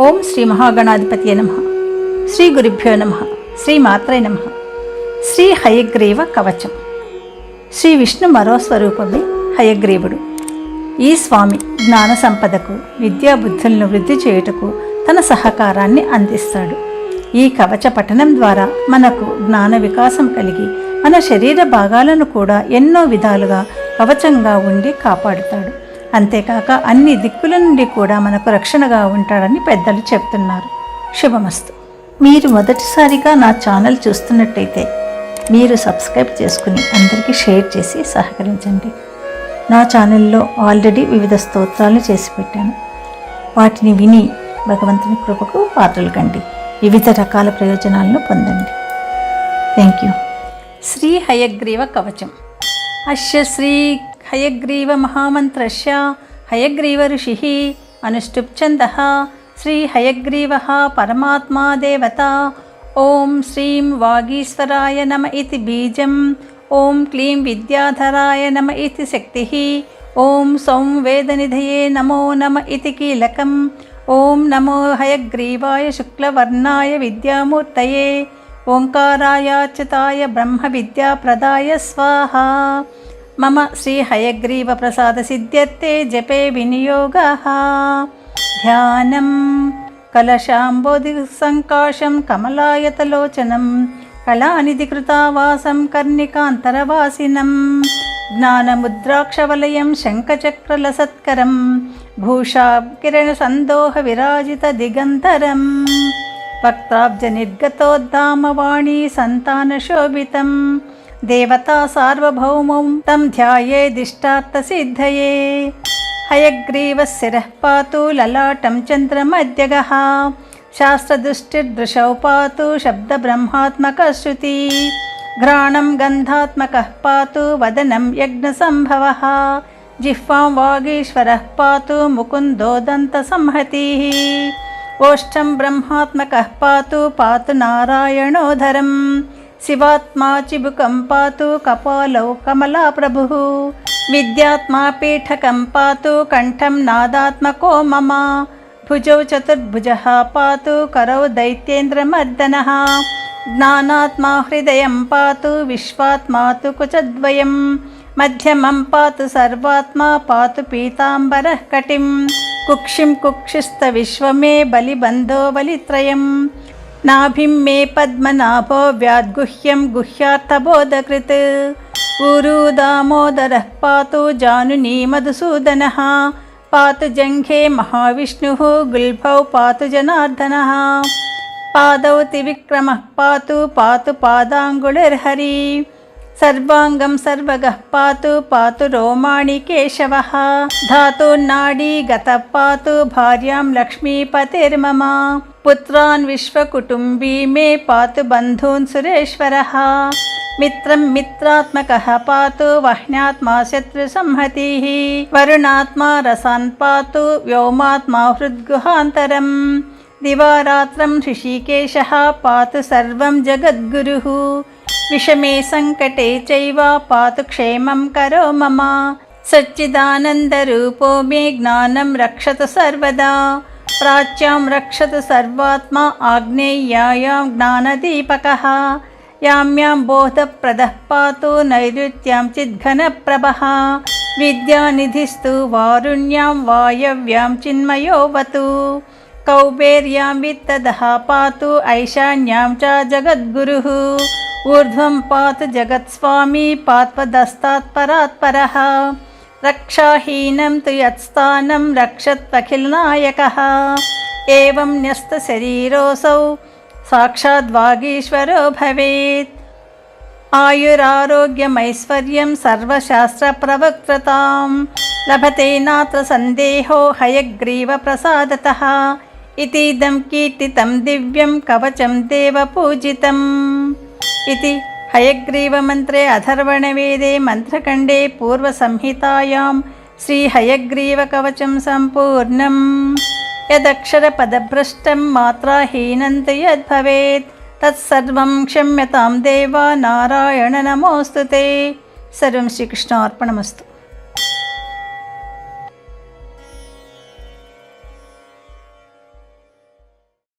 ఓం శ్రీ మహాగణాధిపతి నమ. శ్రీ గురుభ్యో నమ. శ్రీ మాత్రే నమ. శ్రీ హయగ్రీవ కవచం. శ్రీ విష్ణు మరో స్వరూపమే హయగ్రీవుడు. ఈ స్వామి జ్ఞాన సంపదకు విద్యాబుద్ధులను వృద్ధి చేయుటకు తన సహకారాన్ని అందిస్తాడు. ఈ కవచ పఠనం ద్వారా మనకు జ్ఞాన వికాసం కలిగి మన శరీర భాగాలను కూడా ఎన్నో విధాలుగా కవచంగా ఉండి కాపాడుతాడు. అంతేకాక అన్ని దిక్కుల నుండి కూడా మనకు రక్షణగా ఉంటాడని పెద్దలు చెప్తున్నారు. శుభమస్తు. మీరు మొదటిసారిగా నా ఛానల్ చూస్తున్నట్టయితే మీరు సబ్స్క్రైబ్ చేసుకుని అందరికీ షేర్ చేసి సహకరించండి. నా ఛానల్లో ఆల్రెడీ వివిధ స్తోత్రాలు చేసి పెట్టాను. వాటిని విని భగవంతుని కృపకు పాత్రలు కండి. వివిధ రకాల ప్రయోజనాలను పొందండి. థ్యాంక్ యూ శ్రీ హయగ్రీవ కవచం. అస్య శ్రీ హయగ్రీవ మహామంత్రస్య హయగ్రీవ ఋషి అనుష్టుప్ఛంద శ్రీ హయగ్రీవ పరమాత్మా దేవత. ఓం శ్రీం వాగీశ్వరాయ నమ ఇతి బీజం. ఓం క్లీం విద్యాధరాయ నమ ఇతి శక్తి. ఓం సౌం వేదనిధయే నమో నమ ఇతి కీలకం. ఓం నమో హయగ్రీవాయ శుక్లవర్ణాయ విద్యామూర్తయే. मम श्रीहयग्रीवप्रसादसिद्ध्यर्थे जपे विनियोगः। ध्यानं कलशाम्बोधिसङ्काशं कमलायतलोचनं कलानिधिकृतावासं कर्णिकान्तरवासिनं ज्ञानमुद्राक्षवलयं शङ्खचक्रलसत्करं भूषाब् किरणसन्दोहविराजितदिगन्तरं भक्त्राब्जनिर्गतोद्धामवाणीसन्तानशोभितम् కమలాయతలోచనం కళానిధి కృతావాసం కర్ణికాంతరవాసినం జ్ఞానముద్రాక్షవలయం శంఖచక్రలసత్కరం భూషా కిరణ సందోహ విరాజిత దిగంతరం వక్తాబ్జ నిర్గతోద్దామవాణీ సంతానశోభితం దేవతా సార్వభౌమం తం ధ్యాయేదిష్టార్థసిద్ధయే హయగ్రీవశిరः పాతు లలాటం చంద్రమద్యగः శాస్త్రదృష్టిర్దృశౌ పాతు శబ్దబ్రహ్మాత్మకశ్రుతి घ्राणं गन्धात्मकः पातु वदनं यज्ञसम्भवः जिह्वां वागीश्वरः पातु मुकुन्दो दन्तसंहतिः ओष्ठं ब्रह्मात्मकः पातु पातु శివాత్మా చిబుకం పాతు కపాలౌ కమలా ప్రభు. విద్యాత్మా పీఠకం పాతు కంఠం నాదాత్మకో మమ. భుజౌ చతుర్భుజ పాతు కరౌ దైత్యేంద్రమర్దన. జ్ఞానాత్మా హృదయం పాతు విశ్వాత్మా తు కుచద్వయం మధ్యమం పాతు సర్వాత్మా పాతు పీతాంబర కటిం. కుక్షిం కుక్షిస్త విశ్వమే బలిబంధో బలిత్రయం. नाभिं मे पद्मनाभो व्याद्गुह्यं गुह्यार्थबोधकृत्। ऊरू दामोदरः पातु जानुनी मधुसूदनः। पातु जङ्घे महाविष्णुः गुल्भौ पातु जनार्दनः। पादौ त्रिविक्रमः पातु पातु पादाङ्गुलिर्हरि సర్వాంగం సర్వగ పాతు పాతు రోమాణి కేశవ. ధాతుర్నాడీ గత పాతు భార్యాం లక్ష్మీపతిర్మమ. పుత్రాన్ విశ్వకుటుంబీ మే పాతు బంధూన్ సురేశ్వర. మిత్రం మిత్రాత్మక పాతు వహ్నాత్మా శత్రుసంహతి వరుణాత్మా రసాన్ పాతు వ్యోమాత్మా హృద్గుహాంతరం దివారాత్రం హృషికేశ పాతు సర్వం జగద్గురు. विषमे सङ्कटे चैव पातु क्षेमं करो मम सच्चिदानन्दरूपो मे ज्ञानं रक्षतु सर्वदा प्राच्यां रक्षतु सर्वात्मा आग्नेय्यायां ज्ञानदीपकः यां यां बोधप्रदः पातु नैऋत्यां चिद्घनप्रभः विद्यानिधिस्तु वारुण्यां वायव्यां चिन्मयोवतु कौबेर्यां वित्तदः पातु ऐशान्यां च जगद्गुरुः ऊर्ध्वं पातु जगत्स्वामी पात्वदस्तात्परात्परः रक्षाहीनं तु यत्स्थानं रक्षत्वखिलनायकः। एवं साक्षाद्वागीश्वरो भवेत्। आयुरारोग्यमैश्वर्यं सर्वशास्त्रप्रवक्त्रतां लभते नात्र सन्देहो हयग्रीवप्रसादतः। इतीदं कीर्तितं दिव्यं कवचं देवपूजितम्। इति हयग्रीवमन्त्रे अथर्वणवेदे मन्त्रखण्डे पूर्वसंहितायां श्रीहयग्रीवकवचं सम्पूर्णम् यदक्षरपदभ्रष्टं मात्राहीनं तु यद्भवेत् तत्सर्वं क्षम्यतां देवा नारायण नमोऽस्तु ते सर्वं श्रीकृष्णार्पणमस्तु